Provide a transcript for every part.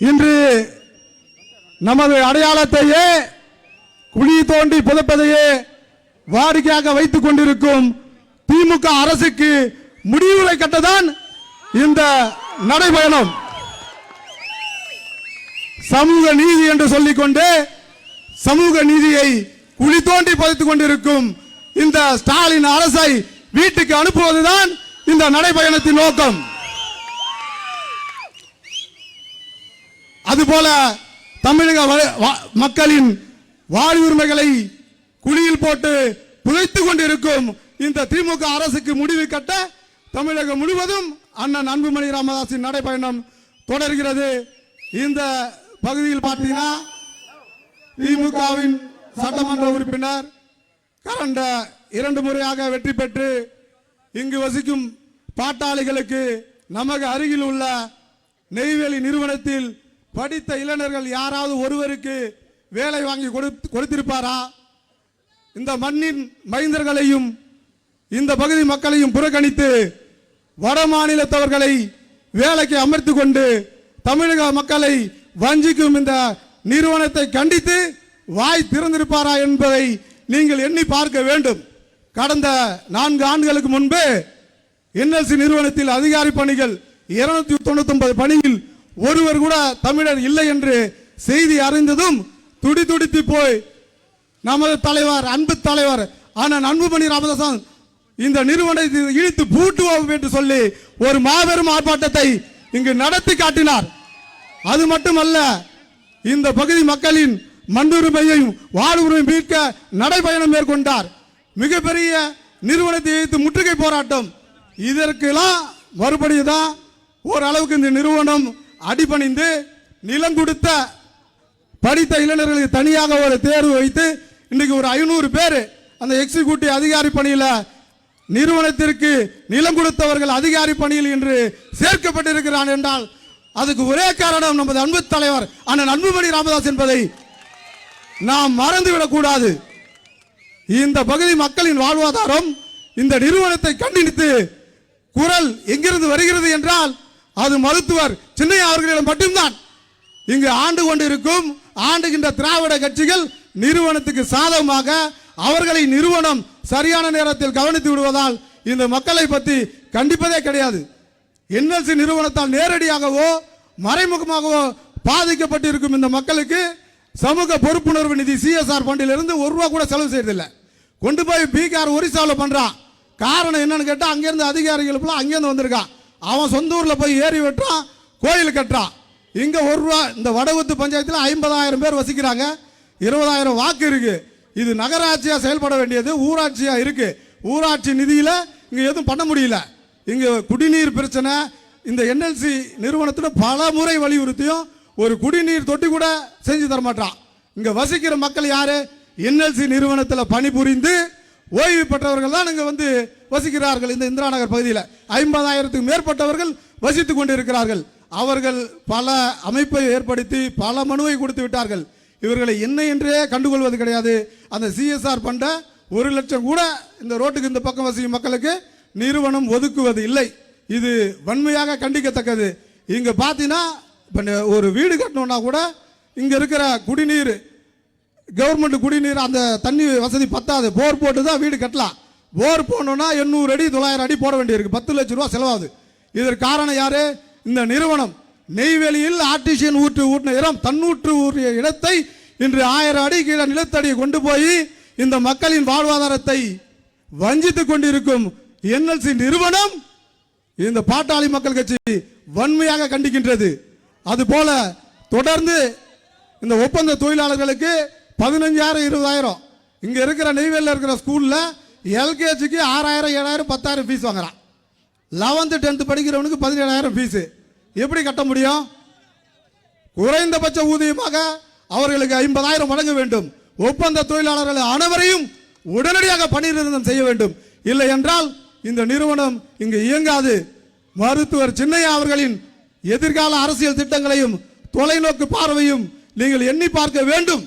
இன்று நமது அடையாளத்தையே குழி தோண்டி புதைப்பதையே வாடிக்கையாக வைத்துக் கொண்டிருக்கும் திமுக அரசுக்கு முடிவுரை கட்டதான் இந்த நடைபயணம். சமூக நீதி என்று சொல்லிக்கொண்டு சமூக நீதியை குழி தோண்டி புதைத்துக் கொண்டிருக்கும் இந்த ஸ்டாலின் அரசை வீட்டுக்கு அனுப்புவதுதான் இந்த நடைபயணத்தின் நோக்கம். அதுபோல தமிழக வ- மக்களின் வாழ்வுரிமைகளை குழியில் போட்டு புதைத்து கொண்டிருக்கும் இந்த திமுக அரசுக்கு முடிவு கட்ட தமிழகம் முழுவதும் அண்ணன் அன்புமணி ராமதாஸின் நடைபயணம் தொடர்கிறது. இந்த பகுதியில் பார்த்தீங்கன்னா திமுகவின் சட்டமன்ற உறுப்பினர் கடந்த இரண்டு முறையாக வெற்றி பெற்று இங்கு வசிக்கும் பாட்டாளிகளுக்கு நமக்கு அருகில் உள்ள நெய்வேலி நிறுவனத்தில் படித்த இளைஞர்கள் யாராவது ஒருவருக்கு வேலை வாங்கி கொடுத்து- கொடுத்திருப்பாரா? இந்த மண்ணின் மைந்தர்களையும் இந்த பகுதி மக்களையும் புறக்கணித்து வட மாநிலத்தவர்களை வேலைக்கு அமர்த்தி கொண்டு தமிழக மக்களை வஞ்சிக்கும் இந்த நிறுவனத்தை கண்டித்து வாய் திறந்திருப்பாரா என்பதை நீங்கள் எண்ணி பார்க்க வேண்டும். கடந்த நான்கு ஆண்டுகளுக்கு முன்பு என்எல்சி நிறுவனத்தில் அதிகாரி பணிகள் இருநூத்தி தொண்ணூத்தி ஒன்பது பணியில் ஒருவர் கூட தமிழர் இல்லை என்று செய்தி அறிந்ததும் துடி துடித்து போய் நமது தலைவர் அன்பு தலைவர் ஆனால் அன்புமணி ராமதாசன் இந்த நிறுவனத்தை இழுத்து பூட்டுவோம் என்று சொல்லி ஒரு மாபெரும் ஆர்ப்பாட்டத்தை இங்கு நடத்தி காட்டினார். அது மட்டுமல்ல இந்த பகுதி மக்களின் மண்ணுரிமையையும் வாழ்வுரிமை மீட்க நடைபயணம் மேற்கொண்டார். மிகப்பெரிய நிறுவனத்தை எதிர்த்து முற்றுகை போராட்டம். இதற்கெல்லாம் மறுபடியும் தான் ஓரளவுக்கு இந்த நிறுவனம் அடிபணிந்து நிலம் கொடுத்த படித்த இளைஞர்களுக்கு தனியாக ஒரு தேர்வு வைத்து இன்னைக்கு ஒரு ஐநூறு பேர் அந்த எக்ஸிக்யூட்டிவ் அதிகாரி பணியில் நிறுவனத்திற்கு நிலம் கொடுத்தவர்கள் அதிகாரி பணியில் இன்று சேர்க்கப்பட்டிருக்கிறான் என்றால் அதுக்கு ஒரே காரணம் நமது அன்பு தலைவர் அண்ணன் அன்புமணி ராமதாஸ் என்பதை நாம் மறந்துவிடக் கூடாது. இந்த பகுதி மக்களின் வாழ்வாதாரம் இந்த நிறுவனத்தை கண்டித்து குரல் எங்கிருந்து வருகிறது என்றால் அது மருத்துவர் சின்னையா அவர்களிடம் மட்டும்தான் இங்கு ஆண்டு கொண்டிருக்கும் ஆண்டுகின்ற திராவிட கட்சிகள் நிறுவனத்துக்கு சாதகமாக அவர்களை நிறுவனம் சரியான நேரத்தில் கவனித்து விடுவதால் இந்த மக்களை பற்றி கண்டிப்பதே கிடையாது. என்எல்சி நிறுவனத்தால் நேரடியாகவோ மறைமுகமாகவோ பாதிக்கப்பட்டிருக்கும் இந்த மக்களுக்கு சமூக பொறுப்புணர்வு நிதி சிஎஸ்ஆர் ஃபண்டிலிருந்து ஒரு ரூபா கூட செலவு செய்யறதில்லை. கொண்டு போய் பீகார் ஒரிசாவில் பண்ணுறான் காரணம் என்னன்னு கேட்டால் அங்கேருந்து அதிகாரிகள் அங்கேருந்து வந்திருக்கான் அவன் சொந்த ஊரில் போய் ஏறி வெட்டுறான் கோயில் கட்டுறான். இங்கே ஒரு ரூபா இந்த வடகுத்து பஞ்சாயத்தில் ஐம்பதாயிரம் பேர் வசிக்கிறாங்க. இருபதாயிரம் வாக்கு இருக்குது இது நகராட்சியாக செயல்பட வேண்டியது ஊராட்சியாக இருக்குது ஊராட்சி நிதியில் இங்கே எதுவும் பண்ண முடியல. இங்கே குடிநீர் பிரச்சனை இந்த என்எல்சி நிறுவனத்தில் பல முறை வலியுறுத்தியும் ஒரு குடிநீர் தொட்டி கூட செஞ்சு தர மாட்டான் வசிக்கிற மக்கள் யார்? என்எல்சி நிறுவனத்தில் பணிபுரிந்து ஓய்வு பெற்றவர்கள் தான் இங்கே வந்து வசிக்கிறார்கள் இந்த இந்திரா நகர் பகுதியில். ஐம்பதாயிரத்துக்கு மேற்பட்டவர்கள் வசித்து கொண்டிருக்கிறார்கள். அவர்கள் பல அமைப்பை ஏற்படுத்தி பல மனுவை கொடுத்து விட்டார்கள். இவர்களை என்ன என்றே கண்டுகொள்வது கிடையாது. அந்த சிஎஸ்ஆர் பண்ட ஒரு லட்சம் கூட இந்த ரோட்டுக்கு இந்த பக்கம் வசிக்கும் மக்களுக்கு நிறுவனம் ஒதுக்குவது இல்லை. இது வன்மையாக கண்டிக்கத்தக்கது. இங்கே பார்த்தீங்கன்னா இப்போ ஒரு வீடு கட்டணும்னா கூட இங்கே இருக்கிற குடிநீர் கவர்மெண்ட் குடிநீர் அந்த தண்ணி வசதி பத்தாது. போர் போட்டு தான் வீடு கட்டலாம். போர் போடணும்னா எண்ணூறு அடி தொள்ளாயிரம் அடி போட வேண்டியிருக்கு. பத்து லட்ச ரூபா செலவாகுது. இதற்கு காரணம் யாரு? இந்த நிறுவனம். நெய்வேலியில் ஆர்டிசியன் ஊற்று ஊட்டின இடம் தன்னூற்று ஊற்றிய இடத்தை இன்று ஆயிரம் அடி கீழே நிலத்தடியை கொண்டு போய் இந்த மக்களின் வாழ்வாதாரத்தை வஞ்சித்துக் கொண்டிருக்கும் என்எல்சி நிறுவனம் இந்த பாட்டாளி மக்கள் கட்சி வன்மையாக கண்டிக்கின்றது. அதுபோல தொடர்ந்து இந்த ஒப்பந்த தொழிலாளர்களுக்கு பதினஞ்சாயிரம் இருபதாயிரம். இங்கே இருக்கிற நெய்வேலியில் இருக்கிற ஸ்கூலில் எல்கேஜிக்கு ஆறாயிரம் ஏழாயிரம் பத்தாயிரம் ஃபீஸ் வாங்குறான். லெவன்த்து டென்த்து படிக்கிறவனுக்கு பதினேழாயிரம் ஃபீஸு எப்படி கட்ட முடியும்? குறைந்தபட்ச ஊதியமாக அவர்களுக்கு ஐம்பதாயிரம் வழங்க வேண்டும். ஒப்பந்த தொழிலாளர்கள் அனைவரையும் உடனடியாக பணி நிறுத்தம் செய்ய வேண்டும். இல்லை என்றால் இந்த நிறுவனம் இங்கு இயங்காது. மருத்துவர் சின்னையா அவர்களின் எதிர்கால அரசியல் திட்டங்களையும் தொலைநோக்கு பார்வையும் நீங்கள் எண்ணி பார்க்க வேண்டும்.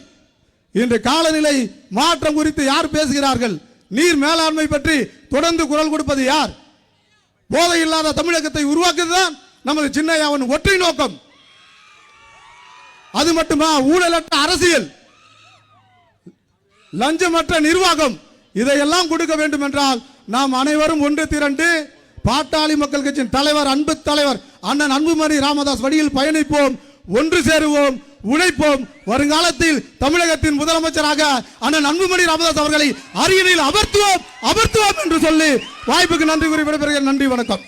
இன்று காலநிலை மாற்றம் குறித்து யார் பேசுகிறார்கள்? நீர் மேலாண்மை பற்றி தொடர்ந்து குரல் கொடுப்பது யார்? போதை இல்லாத தமிழகத்தை உருவாக்குதுதான் நமது சின்னையாவின் ஒற்றை நோக்கம். அது மட்டுமா ஊழலற்ற அரசியல்? லஞ்சமற்ற நிர்வாகம். இதையெல்லாம் கொடுக்க வேண்டும் என்றால் நாம் அனைவரும் ஒன்று திரண்டு பாட்டாளி மக்கள் கட்சியின் தலைவர் அன்பு தலைவர் அண்ணன் அன்புமணி ராமதாஸ் வழியில் பயணிப்போம் ஒன்று சேருவோம். உழைப்போம். வருங்காலத்தில் தமிழகத்தின் முதலமைச்சராக அண்ணன் அன்புமணி ராமதாஸ் அவர்களை அரியணையில் அமர்த்துவோம். அமர்த்துவோம் என்று சொல்லி வாய்ப்புக்கு நன்றி கூறி விடைபெறுகிறேன். நன்றி வணக்கம்.